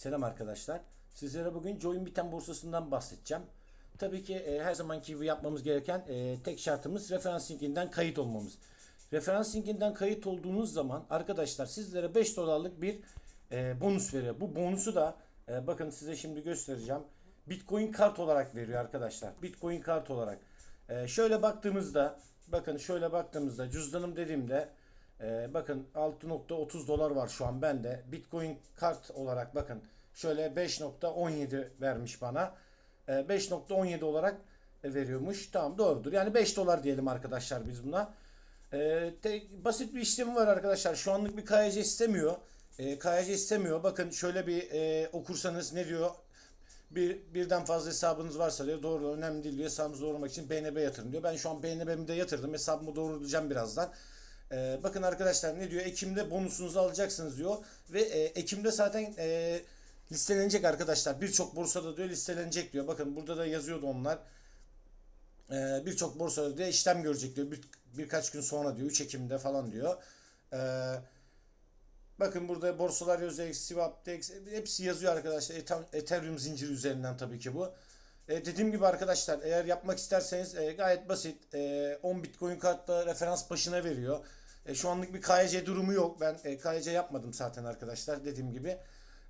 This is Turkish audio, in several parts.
Selam arkadaşlar. Sizlere bugün Join Biten borsasından bahsedeceğim. Tabii ki e, her zamanki gibi yapmamız gereken e, tek şartımız referans linkinden kayıt olmamız. Referans linkinden kayıt olduğunuz zaman arkadaşlar sizlere 5 dolarlık bir e, bonus veriyor. Bu bonusu da e, bakın size şimdi göstereceğim. Bitcoin kart olarak veriyor arkadaşlar. Bitcoin kart olarak. E, şöyle baktığımızda bakın şöyle baktığımızda cüzdanım dediğimde ee, bakın 6.30 dolar var şu an bende. Bitcoin kart olarak bakın şöyle 5.17 vermiş bana. Ee, 5.17 olarak veriyormuş. Tamam doğrudur. Yani 5 dolar diyelim arkadaşlar biz buna. Ee, tek, basit bir işlemi var arkadaşlar. Şu anlık bir KYC istemiyor. Ee, KYC istemiyor. Bakın şöyle bir e, okursanız ne diyor? bir birden fazla hesabınız varsa diyor doğru önemli değil diyor hesabınızı doğrulamak için BNB yatırın diyor. Ben şu an BNB'mi de yatırdım hesabımı doğrulayacağım birazdan. Ee, bakın arkadaşlar ne diyor Ekim'de bonusunuzu alacaksınız diyor ve e, Ekim'de zaten e, listelenecek arkadaşlar birçok borsada diyor listelenecek diyor. Bakın burada da yazıyordu onlar. Ee, birçok borsada diyor işlem görecek diyor bir, birkaç gün sonra diyor 3 Ekim'de falan diyor. Ee, Bakın burada borsalar yazıyor, Swapdex hepsi yazıyor arkadaşlar. Ethe- Ethereum zinciri üzerinden tabii ki bu. E, dediğim gibi arkadaşlar eğer yapmak isterseniz e, gayet basit. E, 10 Bitcoin kartla referans başına veriyor. E, şu anlık bir KYC durumu yok. Ben e, KYC yapmadım zaten arkadaşlar dediğim gibi.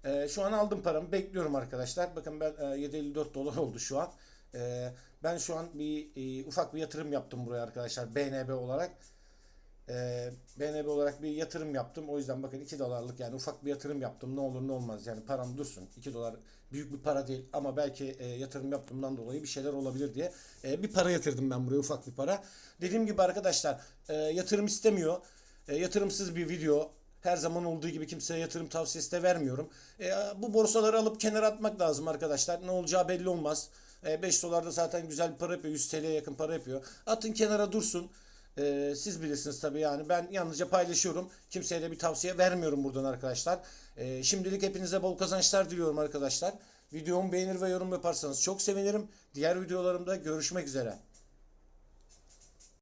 E, şu an aldım paramı bekliyorum arkadaşlar. Bakın ben e, 7.54 dolar oldu şu an. E, ben şu an bir e, ufak bir yatırım yaptım buraya arkadaşlar BNB olarak. Ee, BNB olarak bir yatırım yaptım. O yüzden bakın 2 dolarlık yani ufak bir yatırım yaptım. Ne olur ne olmaz yani param dursun. 2 dolar büyük bir para değil ama belki e, yatırım yaptığımdan dolayı bir şeyler olabilir diye e, bir para yatırdım ben buraya ufak bir para. Dediğim gibi arkadaşlar e, yatırım istemiyor. E, yatırımsız bir video. Her zaman olduğu gibi kimseye yatırım tavsiyesi de vermiyorum. E, bu borsaları alıp kenara atmak lazım arkadaşlar. Ne olacağı belli olmaz. E, 5 dolarda zaten güzel bir para yapıyor. 100 TL'ye yakın para yapıyor. Atın kenara dursun. Ee, siz bilirsiniz tabii yani ben yalnızca paylaşıyorum. Kimseye de bir tavsiye vermiyorum buradan arkadaşlar. Ee, şimdilik hepinize bol kazançlar diliyorum arkadaşlar. Videomu beğenir ve yorum yaparsanız çok sevinirim. Diğer videolarımda görüşmek üzere.